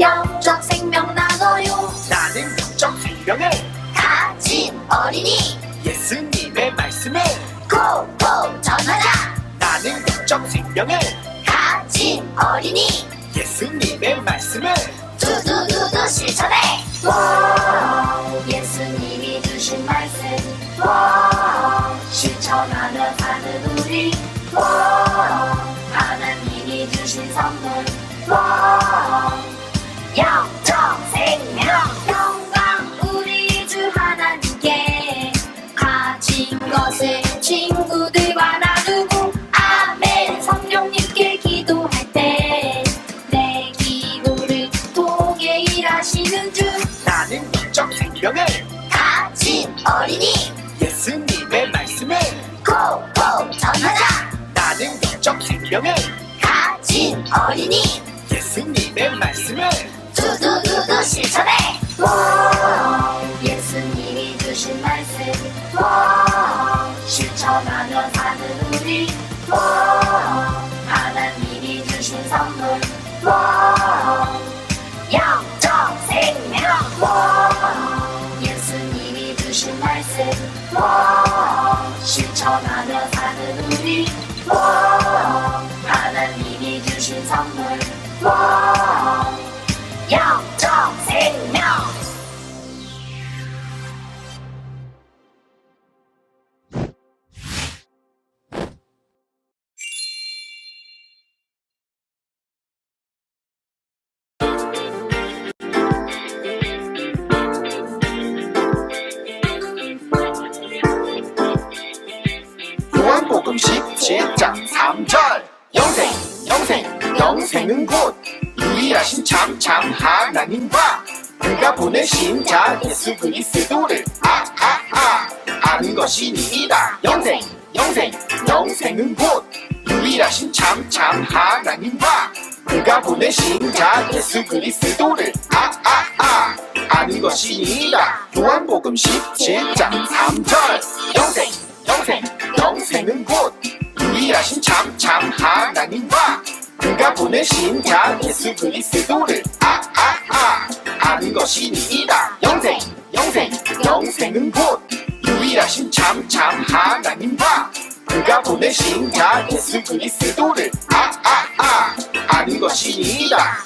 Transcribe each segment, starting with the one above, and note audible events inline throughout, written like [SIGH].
영적 생명 나눠요. 나는 영적 생명을 가진 어린이. 예수님의 말씀을 고고 전하자 나는 영적 생명을 가진 어린이. 예수님의 말씀을 두두두두 실천해. 와. 예수님이 주신 말씀. 와. 실천하며 사는 우리. 와 생명을 가진 어린이. 예수님의 말씀을 고고 전하자. 나는 영적 생명을 가진 어린이. 예수님의 말씀을 두두두두 실천해 와 실천하며 사는 우리 와 하나님이 주신 선물 와 영 생 영생은 곧 유일하신 참참 하나님과 그가 보내신 자 예수 그리스도를 아아아 아는 것이니이다. 영생 영생 영생은 곧 유일하신 참참 하나님과 그가 보내신 자 예수 그리스도를 아아아 아는 것이니이다. 요한복음 17장 3절. 영생 영생 영생은 곧 유일하신 참참 하나님과 그가 보내신 자 예수 그리스도를. 아아 아. 아는 것이니이다. 영생 영생 영생은 곧 유일하신 참 참 하나님 과 그가 보내신 자 예수 그리스도를. 아아아. 아는 것이니이다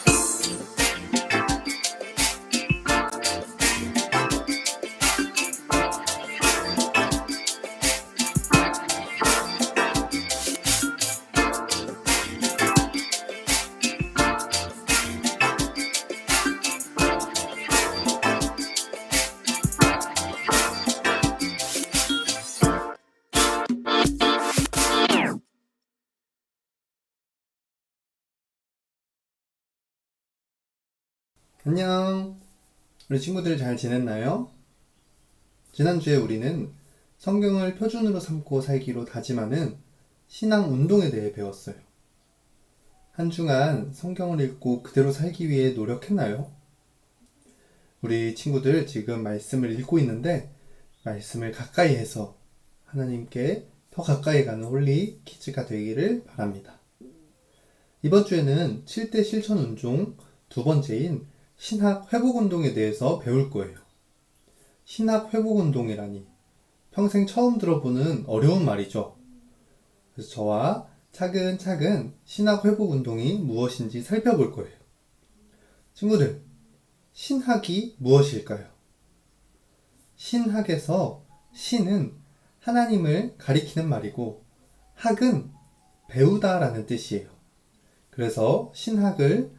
안녕. 우리 친구들 잘 지냈나요? 지난주에 우리는 성경을 표준으로 삼고 살기로 다짐하는 신앙 운동에 대해 배웠어요. 한 주간 성경을 읽고 그대로 살기 위해 노력했나요? 우리 친구들 지금 말씀을 읽고 있는데 말씀을 가까이 해서 하나님께 더 가까이 가는 홀리 키즈가 되기를 바랍니다. 이번 주에는 7대 실천 운동 두 번째인 신학 회복 운동에 대해서 배울 거예요. 신학 회복 운동이라니 평생 처음 들어보는 어려운 말이죠. 그래서 저와 차근차근 신학 회복 운동이 무엇인지 살펴볼 거예요. 친구들, 신학이 무엇일까요? 신학에서 신은 하나님을 가리키는 말이고 학은 배우다라는 뜻이에요. 그래서 신학을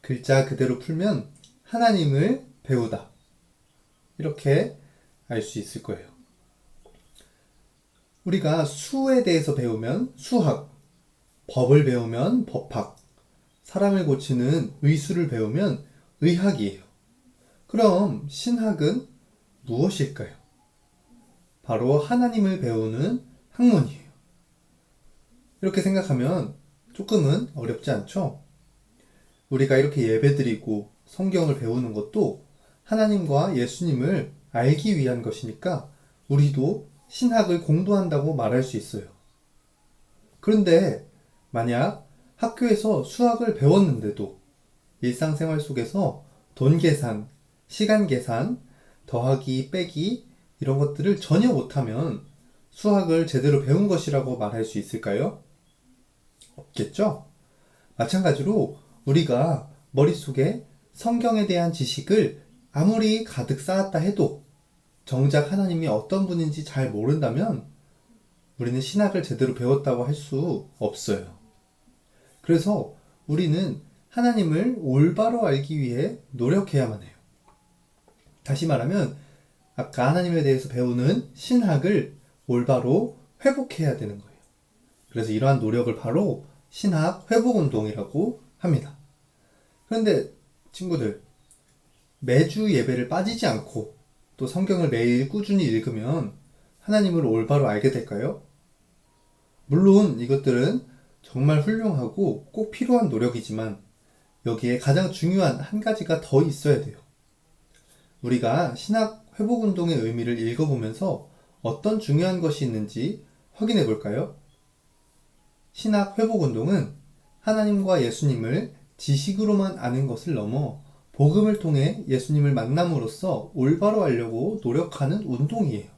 글자 그대로 풀면 하나님을 배우다. 이렇게 알 수 있을 거예요. 우리가 수에 대해서 배우면 수학, 법을 배우면 법학, 사람을 고치는 의술을 배우면 의학이에요. 그럼 신학은 무엇일까요? 바로 하나님을 배우는 학문이에요. 이렇게 생각하면 조금은 어렵지 않죠? 우리가 이렇게 예배 드리고 성경을 배우는 것도 하나님과 예수님을 알기 위한 것이니까 우리도 신학을 공부한다고 말할 수 있어요. 그런데 만약 학교에서 수학을 배웠는데도 일상생활 속에서 돈 계산, 시간 계산, 더하기, 빼기 이런 것들을 전혀 못하면 수학을 제대로 배운 것이라고 말할 수 있을까요? 없겠죠? 마찬가지로 우리가 머릿속에 성경에 대한 지식을 아무리 가득 쌓았다 해도 정작 하나님이 어떤 분인지 잘 모른다면 우리는 신학을 제대로 배웠다고 할 수 없어요. 그래서 우리는 하나님을 올바로 알기 위해 노력해야만 해요. 다시 말하면 아까 하나님에 대해서 배우는 신학을 올바로 회복해야 되는 거예요. 그래서 이러한 노력을 바로 신학 회복 운동이라고 합니다. 그런데 친구들 매주 예배를 빠지지 않고 또 성경을 매일 꾸준히 읽으면 하나님을 올바로 알게 될까요? 물론 이것들은 정말 훌륭하고 꼭 필요한 노력이지만 여기에 가장 중요한 한 가지가 더 있어야 돼요. 우리가 신학 회복 운동의 의미를 읽어보면서 어떤 중요한 것이 있는지 확인해 볼까요? 신학 회복 운동은 하나님과 예수님을 지식으로만 아는 것을 넘어 복음을 통해 예수님을 만남으로써 올바로 알려고 노력하는 운동이에요.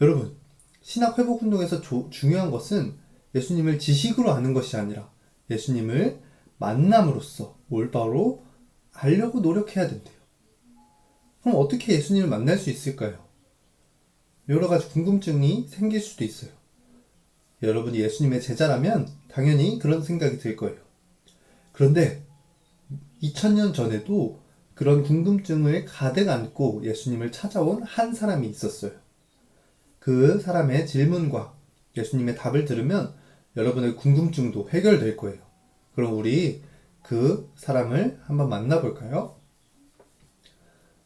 여러분, 신학 회복 운동에서 조- 중요한 것은 예수님을 지식으로 아는 것이 아니라 예수님을 만남으로써 올바로 알려고 노력해야 된대요. 그럼 어떻게 예수님을 만날 수 있을까요? 여러 가지 궁금증이 생길 수도 있어요. 여러분이 예수님의 제자라면 당연히 그런 생각이 들 거예요. 그런데 2000년 전에도 그런 궁금증을 가득 안고 예수님을 찾아온 한 사람이 있었어요. 그 사람의 질문과 예수님의 답을 들으면 여러분의 궁금증도 해결될 거예요. 그럼 우리 그 사람을 한번 만나볼까요?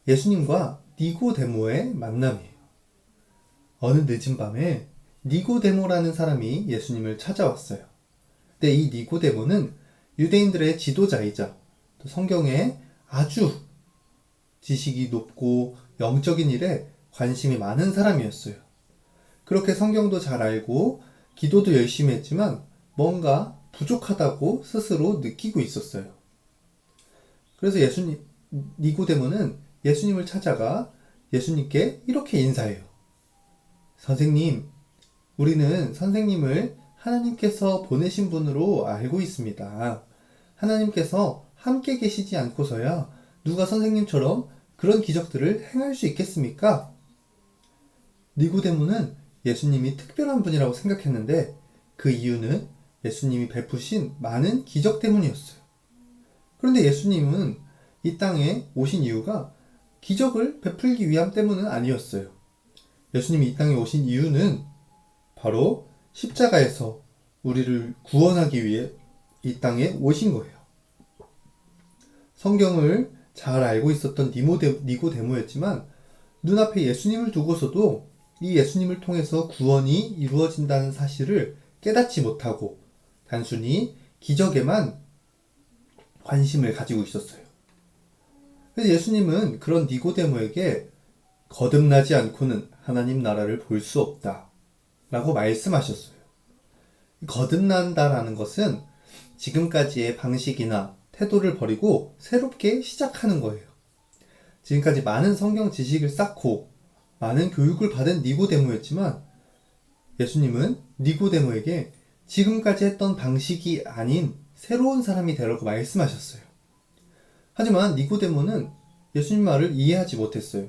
예수님과 니고데모의 만남이에요. 어느 늦은 밤에 니고데모라는 사람이 예수님을 찾아왔어요. 근데 이 니고데모는 유대인들의 지도자이자 또 성경에 아주 지식이 높고 영적인 일에 관심이 많은 사람이었어요. 그렇게 성경도 잘 알고 기도도 열심히 했지만 뭔가 부족하다고 스스로 느끼고 있었어요. 그래서 예수님, 니고데모는 예수님을 찾아가 예수님께 이렇게 인사해요. 선생님, 우리는 선생님을 하나님께서 보내신 분으로 알고 있습니다. 하나님께서 함께 계시지 않고서야 누가 선생님처럼 그런 기적들을 행할 수 있겠습니까? 니고데모는 예수님이 특별한 분이라고 생각했는데 그 이유는 예수님이 베푸신 많은 기적 때문이었어요. 그런데 예수님은 이 땅에 오신 이유가 기적을 베풀기 위함 때문은 아니었어요. 예수님이 이 땅에 오신 이유는 바로 십자가에서 우리를 구원하기 위해 이 땅에 오신 거예요. 성경을 잘 알고 있었던 니모데, 니고데모였지만 눈앞에 예수님을 두고서도 이 예수님을 통해서 구원이 이루어진다는 사실을 깨닫지 못하고 단순히 기적에만 관심을 가지고 있었어요. 그래서 예수님은 그런 니고데모에게 거듭나지 않고는 하나님 나라를 볼 수 없다. 라고 말씀하셨어요. 거듭난다라는 것은 지금까지의 방식이나 태도를 버리고 새롭게 시작하는 거예요. 지금까지 많은 성경 지식을 쌓고 많은 교육을 받은 니고데모였지만 예수님은 니고데모에게 지금까지 했던 방식이 아닌 새로운 사람이 되라고 말씀하셨어요. 하지만 니고데모는 예수님 말을 이해하지 못했어요.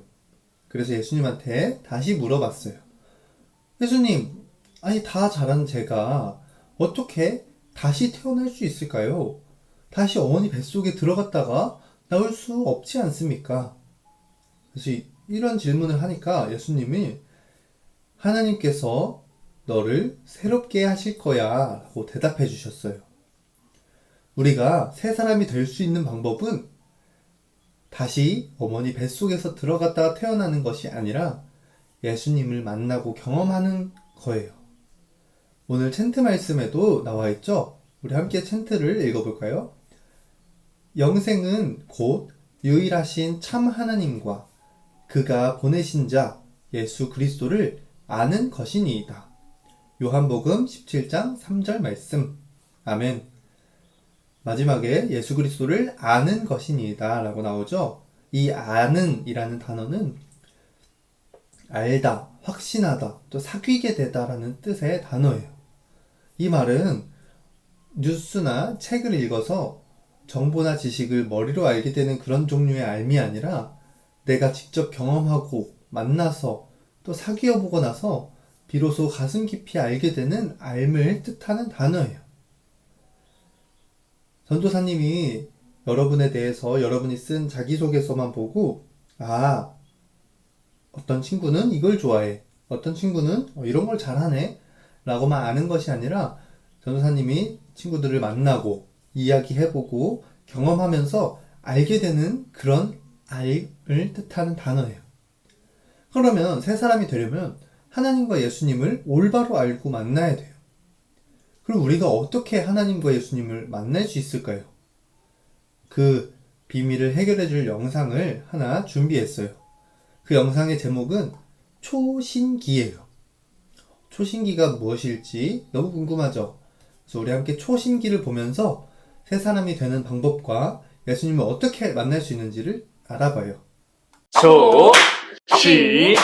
그래서 예수님한테 다시 물어봤어요. 예수님, 아니 다 자란 제가 어떻게 다시 태어날 수 있을까요? 다시 어머니 뱃속에 들어갔다가 나올 수 없지 않습니까? 그래서 이- 이런 질문을 하니까 예수님이 하나님께서 너를 새롭게 하실 거야 라고 대답해 주셨어요. 우리가 새 사람이 될 수 있는 방법은 다시 어머니 뱃속에서 들어갔다가 태어나는 것이 아니라 예수님을 만나고 경험하는 거예요. 오늘 챈트 말씀에도 나와 있죠? 우리 함께 챈트를 읽어볼까요? 영생은 곧 유일하신 참 하나님과 그가 보내신 자 예수 그리스도를 아는 것이니이다. 요한복음 17장 3절 말씀. 아멘. 마지막에 예수 그리스도를 아는 것이니이다 라고 나오죠. 이 아는 이라는 단어는 알다, 확신하다, 또 사귀게 되다라는 뜻의 단어예요. 이 말은 뉴스나 책을 읽어서 정보나 지식을 머리로 알게 되는 그런 종류의 알미 아니라 내가 직접 경험하고 만나서 또 사귀어 보고 나서 비로소 가슴 깊이 알게 되는 알을 뜻하는 단어예요. 전도사님이 여러분에 대해서 여러분이 쓴 자기소개서만 보고 아 어떤 친구는 이걸 좋아해 어떤 친구는 어, 이런 걸 잘하네 라고만 아는 것이 아니라 전도사님이 친구들을 만나고 이야기해보고 경험하면서 알게 되는 그런 알을 뜻하는 단어예요. 그러면 새 사람이 되려면 하나님과 예수님을 올바로 알고 만나야 돼요. 그럼 우리가 어떻게 하나님과 예수님을 만날 수 있을까요? 그 비밀을 해결해 줄 영상을 하나 준비했어요. 그 영상의 제목은 초신기예요. 초신기가 무엇일지 너무 궁금하죠? 그래서 우리 함께 초신기를 보면서 새 사람이 되는 방법과 예수님을 어떻게 만날 수 있는지를 알아봐요. 초, 시,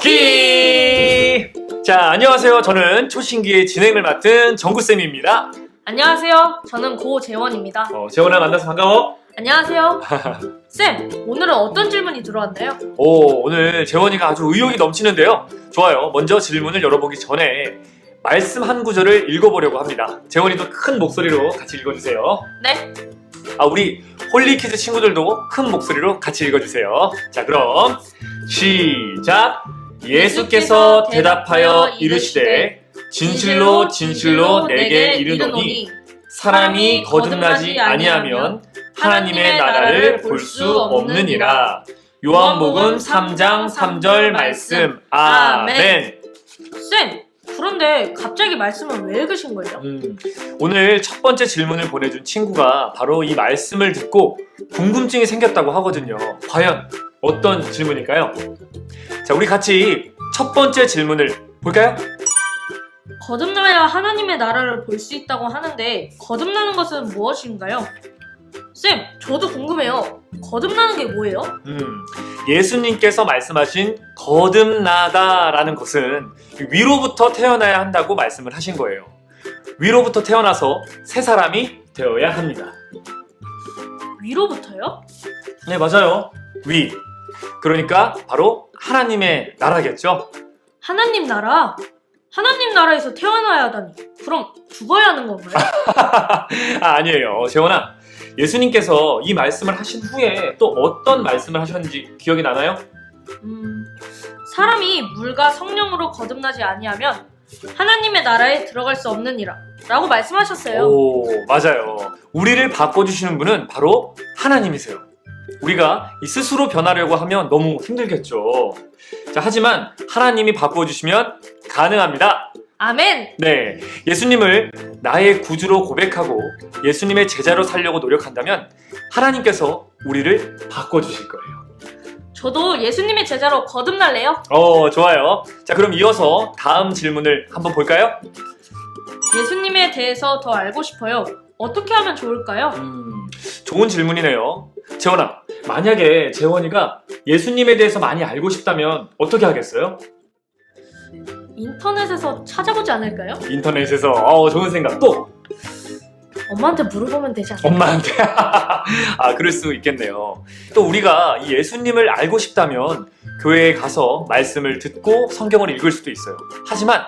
기! 자, 안녕하세요. 저는 초신기의 진행을 맡은 정구쌤입니다. 안녕하세요. 저는 고재원입니다. 어, 재원아 만나서 반가워. 안녕하세요. [LAUGHS] 쌤, 오늘은 어떤 질문이 들어왔나요? 오, 오늘 재원이가 아주 의욕이 넘치는데요. 좋아요. 먼저 질문을 열어보기 전에 말씀 한 구절을 읽어보려고 합니다. 재원이도 큰 목소리로 같이 읽어주세요. 네. 아, 우리 홀리키즈 친구들도 큰 목소리로 같이 읽어주세요. 자, 그럼 시작! 예수께서 대답하여 이르시되 진실로 진실로 내게 이르노니 사람이 거듭나지 아니하면 하나님의 나라를 볼 수 없느니라. 요한복음 3장 3절 말씀. 아멘. 쌤, 그런데 갑자기 말씀을 왜 읽으신 거예요? 음, 오늘 첫 번째 질문을 보내준 친구가 바로 이 말씀을 듣고 궁금증이 생겼다고 하거든요. 과연 어떤 질문일까요? 자, 우리 같이 첫 번째 질문을 볼까요? 거듭나야 하나님의 나라를 볼 수 있다고 하는데 거듭나는 것은 무엇인가요? 쌤, 저도 궁금해요. 거듭나는 게 뭐예요? 음, 예수님께서 말씀하신 거듭나다라는 것은 위로부터 태어나야 한다고 말씀을 하신 거예요. 위로부터 태어나서 새 사람이 되어야 합니다. 위로부터요? 네, 맞아요. 위. 그러니까 바로 하나님의 나라겠죠. 하나님 나라? 하나님 나라에서 태어나야 하다니. 그럼 죽어야 하는 건가요? [LAUGHS] 아, 아니에요. 재원아. 예수님께서 이 말씀을 하신 후에 또 어떤 말씀을 하셨는지 기억이 나나요? 음, 사람이 물과 성령으로 거듭나지 아니하면 하나님의 나라에 들어갈 수 없느니라 라고 말씀하셨어요. 오, 맞아요. 우리를 바꿔주시는 분은 바로 하나님이세요. 우리가 이 스스로 변하려고 하면 너무 힘들겠죠. 자, 하지만 하나님이 바꿔주시면 가능합니다. 아멘! 네. 예수님을 나의 구주로 고백하고 예수님의 제자로 살려고 노력한다면 하나님께서 우리를 바꿔주실 거예요. 저도 예수님의 제자로 거듭날래요. 어, 좋아요. 자, 그럼 이어서 다음 질문을 한번 볼까요? 예수님에 대해서 더 알고 싶어요. 어떻게 하면 좋을까요? 음, 좋은 질문이네요. 재원아, 만약에 재원이가 예수님에 대해서 많이 알고 싶다면 어떻게 하겠어요? 인터넷에서 찾아보지 않을까요? 인터넷에서 어, 좋은 생각. 또 엄마한테 물어보면 되지 않을까요? 엄마한테. [LAUGHS] 아, 그럴 수 있겠네요. 또 우리가 이 예수님을 알고 싶다면 교회에 가서 말씀을 듣고 성경을 읽을 수도 있어요. 하지만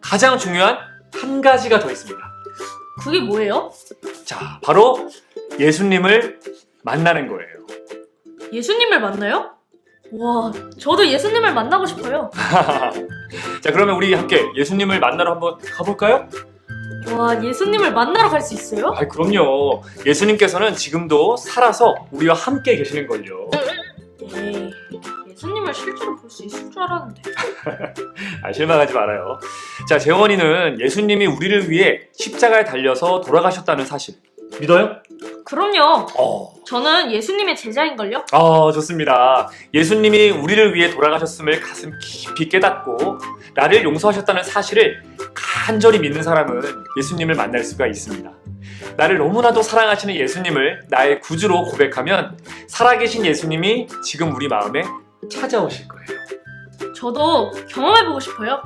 가장 중요한 한 가지가 더 있습니다. 그게 뭐예요? 자, 바로 예수님을 만나는 거예요. 예수님을 만나요? 와, 저도 예수님을 만나고 싶어요. [LAUGHS] 자, 그러면 우리 함께 예수님을 만나러 한번 가볼까요? 와, 예수님을 만나러 갈 수 있어요? 아, 그럼요. 예수님께서는 지금도 살아서 우리와 함께 계시는 걸요. 에이, 예수님을 실제로 볼 수 있을 줄 알았는데. [LAUGHS] 아, 실망하지 말아요. 자, 재원이는 예수님이 우리를 위해 십자가에 달려서 돌아가셨다는 사실 믿어요? 그럼요. 어, 저는 예수님의 제자인걸요? 아, 좋습니다. 예수님이 우리를 위해 돌아가셨음을 가슴 깊이 깨닫고 나를 용서하셨다는 사실을 간절히 믿는 사람은 예수님을 만날 수가 있습니다. 나를 너무나도 사랑하시는 예수님을 나의 구주로 고백하면 살아계신 예수님이 지금 우리 마음에 찾아오실 거예요. 저도 경험해보고 싶어요.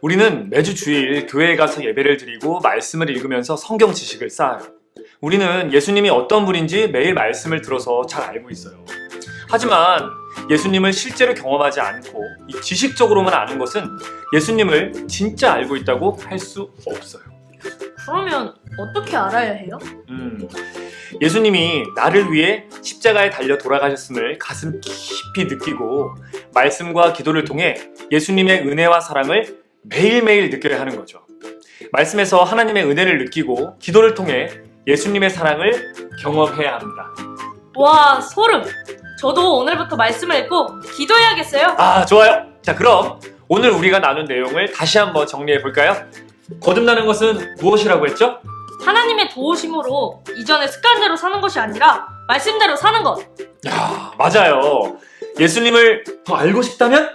우리는 매주 주일 교회에 가서 예배를 드리고 말씀을 읽으면서 성경 지식을 쌓아요. 우리는 예수님이 어떤 분인지 매일 말씀을 들어서 잘 알고 있어요. 하지만 예수님을 실제로 경험하지 않고 이 지식적으로만 아는 것은 예수님을 진짜 알고 있다고 할 수 없어요. 그러면 어떻게 알아야 해요? 음, 예수님이 나를 위해 십자가에 달려 돌아가셨음을 가슴 깊이 느끼고 말씀과 기도를 통해 예수님의 은혜와 사랑을 매일매일 느껴야 하는 거죠. 말씀에서 하나님의 은혜를 느끼고 기도를 통해 예수님의 사랑을 경험해야 합니다. 와, 소름! 저도 오늘부터 말씀을 읽고 기도해야겠어요. 아, 좋아요. 자, 그럼 오늘 우리가 나눈 내용을 다시 한번 정리해 볼까요? 거듭나는 것은 무엇이라고 했죠? 하나님의 도우심으로 이전의 습관대로 사는 것이 아니라 말씀대로 사는 것. 야, 맞아요. 예수님을 더 알고 싶다면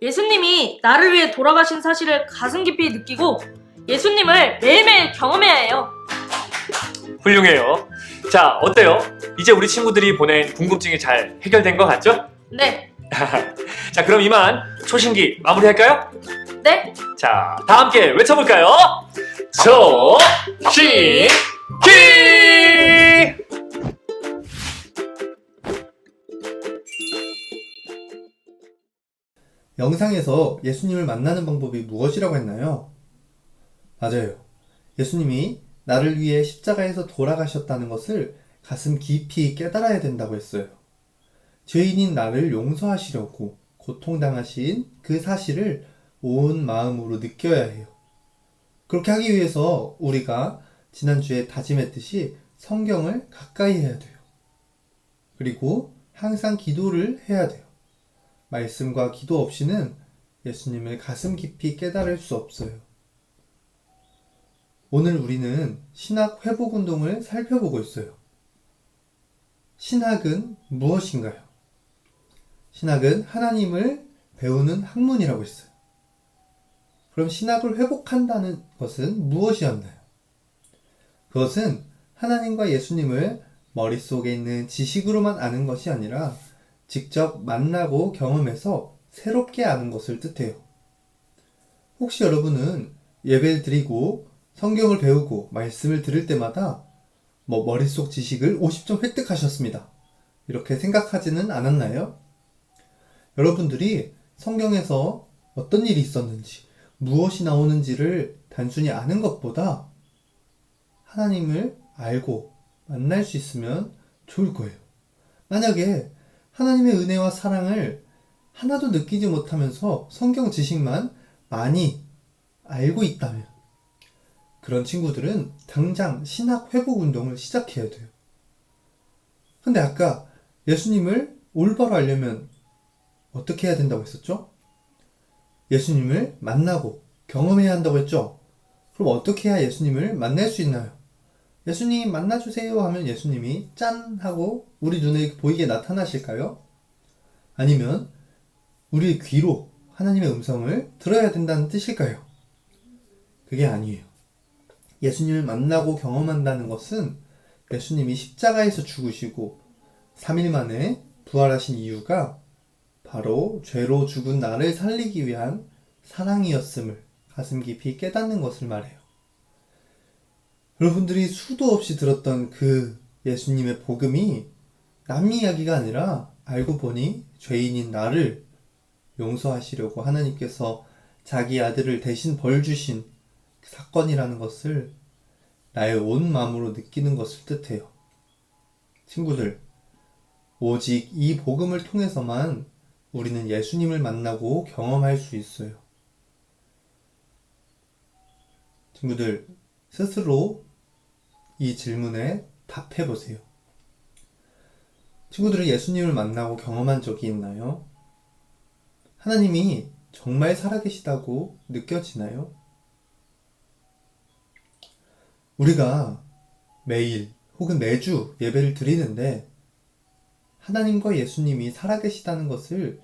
예수님이 나를 위해 돌아가신 사실을 가슴 깊이 느끼고 예수님을 매일매일 경험해야 해요. 훌륭해요. 자, 어때요? 이제 우리 친구들이 보낸 궁금증이 잘 해결된 것 같죠? 네, [LAUGHS] 자, 그럼 이만 초신기 마무리할까요? 네. 자, 다 함께 외쳐볼까요? 초신기! 영상에서 예수님을 만나는 방법이 무엇이라고 했나요? 맞아요. 예수님이 나를 위해 십자가에서 돌아가셨다는 것을 가슴 깊이 깨달아야 된다고 했어요. 죄인인 나를 용서하시려고 고통당하신 그 사실을 온 마음으로 느껴야 해요. 그렇게 하기 위해서 우리가 지난주에 다짐했듯이 성경을 가까이 해야 돼요. 그리고 항상 기도를 해야 돼요. 말씀과 기도 없이는 예수님을 가슴 깊이 깨달을 수 없어요. 오늘 우리는 신학 회복 운동을 살펴보고 있어요. 신학은 무엇인가요? 신학은 하나님을 배우는 학문이라고 했어요. 그럼 신학을 회복한다는 것은 무엇이었나요? 그것은 하나님과 예수님을 머릿속에 있는 지식으로만 아는 것이 아니라 직접 만나고 경험해서 새롭게 아는 것을 뜻해요. 혹시 여러분은 예배를 드리고 성경을 배우고 말씀을 들을 때마다 뭐 머릿속 지식을 50점 획득하셨습니다. 이렇게 생각하지는 않았나요? 여러분들이 성경에서 어떤 일이 있었는지, 무엇이 나오는지를 단순히 아는 것보다 하나님을 알고 만날 수 있으면 좋을 거예요. 만약에 하나님의 은혜와 사랑을 하나도 느끼지 못하면서 성경 지식만 많이 알고 있다면 그런 친구들은 당장 신학 회복 운동을 시작해야 돼요. 근데 아까 예수님을 올바로 알려면 어떻게 해야 된다고 했었죠? 예수님을 만나고 경험해야 한다고 했죠? 그럼 어떻게 해야 예수님을 만날 수 있나요? 예수님 만나주세요 하면 예수님이 짠 하고 우리 눈에 보이게 나타나실까요? 아니면 우리의 귀로 하나님의 음성을 들어야 된다는 뜻일까요? 그게 아니에요. 예수님을 만나고 경험한다는 것은 예수님이 십자가에서 죽으시고 3일 만에 부활하신 이유가 바로 죄로 죽은 나를 살리기 위한 사랑이었음을 가슴 깊이 깨닫는 것을 말해요. 여러분들이 수도 없이 들었던 그 예수님의 복음이 남 이야기가 아니라 알고 보니 죄인인 나를 용서하시려고 하나님께서 자기 아들을 대신 벌 주신 그 사건이라는 것을 나의 온 마음으로 느끼는 것을 뜻해요. 친구들, 오직 이 복음을 통해서만 우리는 예수님을 만나고 경험할 수 있어요. 친구들, 스스로 이 질문에 답해 보세요. 친구들은 예수님을 만나고 경험한 적이 있나요? 하나님이 정말 살아계시다고 느껴지나요? 우리가 매일 혹은 매주 예배를 드리는데 하나님과 예수님이 살아계시다는 것을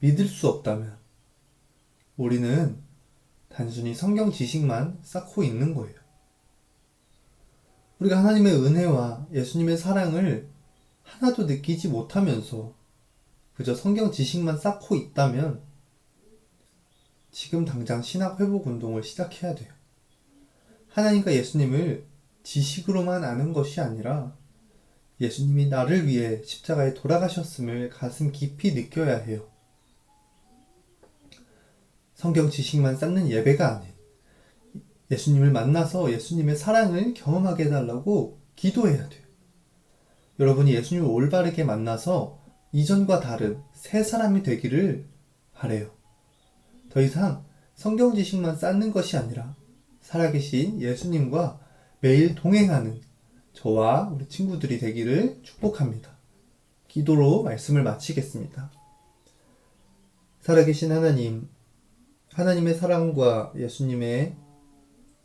믿을 수 없다면 우리는 단순히 성경 지식만 쌓고 있는 거예요. 우리가 하나님의 은혜와 예수님의 사랑을 하나도 느끼지 못하면서 그저 성경 지식만 쌓고 있다면 지금 당장 신학 회복 운동을 시작해야 돼요. 하나님과 예수님을 지식으로만 아는 것이 아니라 예수님이 나를 위해 십자가에 돌아가셨음을 가슴 깊이 느껴야 해요. 성경 지식만 쌓는 예배가 아닌 예수님을 만나서 예수님의 사랑을 경험하게 해달라고 기도해야 돼요. 여러분이 예수님을 올바르게 만나서 이전과 다른 새 사람이 되기를 바래요. 더 이상 성경 지식만 쌓는 것이 아니라 살아계신 예수님과 매일 동행하는 저와 우리 친구들이 되기를 축복합니다. 기도로 말씀을 마치겠습니다. 살아계신 하나님, 하나님의 사랑과 예수님의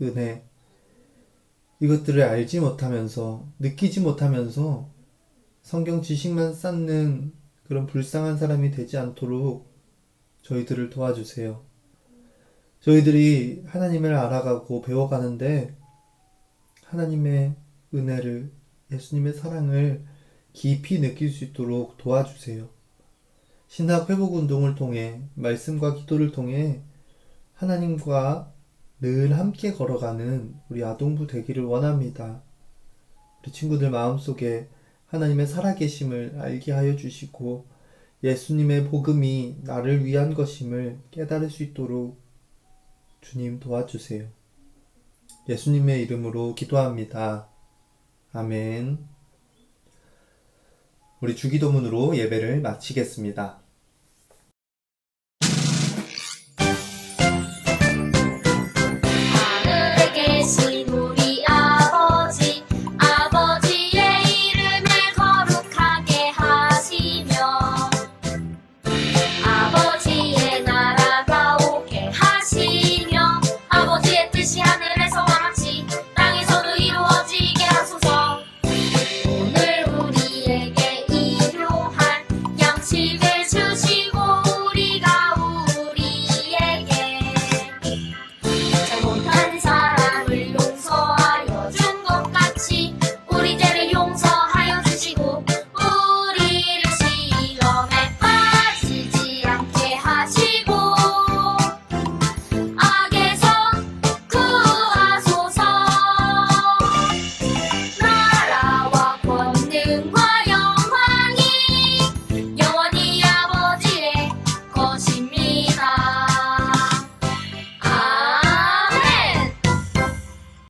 은혜, 이것들을 알지 못하면서, 느끼지 못하면서 성경 지식만 쌓는 그런 불쌍한 사람이 되지 않도록 저희들을 도와주세요. 저희들이 하나님을 알아가고 배워가는데 하나님의 은혜를, 예수님의 사랑을 깊이 느낄 수 있도록 도와주세요. 신학 회복 운동을 통해, 말씀과 기도를 통해 하나님과 늘 함께 걸어가는 우리 아동부 되기를 원합니다. 우리 친구들 마음속에 하나님의 살아계심을 알게 하여 주시고 예수님의 복음이 나를 위한 것임을 깨달을 수 있도록 주님 도와주세요. 예수님의 이름으로 기도합니다. 아멘. 우리 주기도문으로 예배를 마치겠습니다.